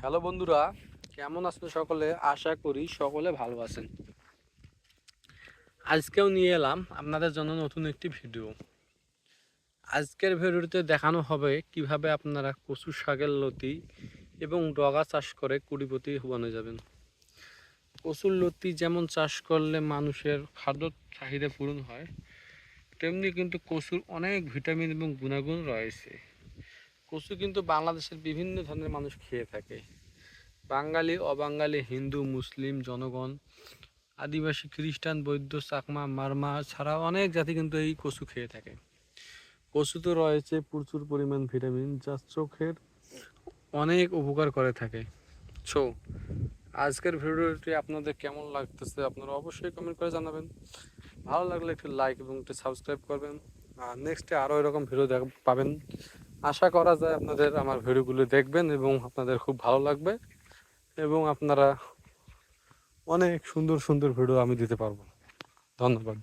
Hello বন্ধুরা, কেমন আছেন সকলে? আশা করি সকলে ভালো আছেন। আজকেও নিয়ে এলাম আপনাদের জন্য নতুন একটি ভিডিও। আজকের ভিডিওতে দেখানো হবে কীভাবে আপনারা কচু শাকের লতি এবং ডগা চাষ করে কুড়িপতি বনে যাবেন। কচুর লতি যেমন চাষ করলে মানুষের খাদ্য চাহিদা পূরণ হয়, তেমনি কিন্তু কচুর অনেক ভিটামিন এবং গুণাগুণ রয়েছে। কচু কিন্তু বাংলাদেশের বিভিন্ন ধরনের মানুষ খেয়ে থাকে। বাঙালি, অবাঙালি, হিন্দু, মুসলিম, জনগণ, আদিবাসী, খ্রিস্টান, বৌদ্ধ, চাকমা, মারমা ছাড়া অনেক জাতি কিন্তু এই কচু খেয়ে থাকে। কচুতে রয়েছে প্রচুর পরিমাণ ভিটামিন যা চোখের অনেক উপকার করে থাকে। সো, আজকের ভিডিওটি আপনাদের কেমন লাগতেছে আপনারা অবশ্যই কমেন্ট করে জানাবেন। ভালো লাগলে একটু লাইক এবং একটু সাবস্ক্রাইব করবেন। আর নেক্সটে আরও এরকম ভিডিও দেখ পাবেন। আশা করা যায় আপনাদের আমার ভিডিওগুলো দেখবেন এবং আপনাদের খুব ভালো লাগবে এবং আপনারা অনেক সুন্দর সুন্দর ভিডিও আমি দিতে পারব। ধন্যবাদ।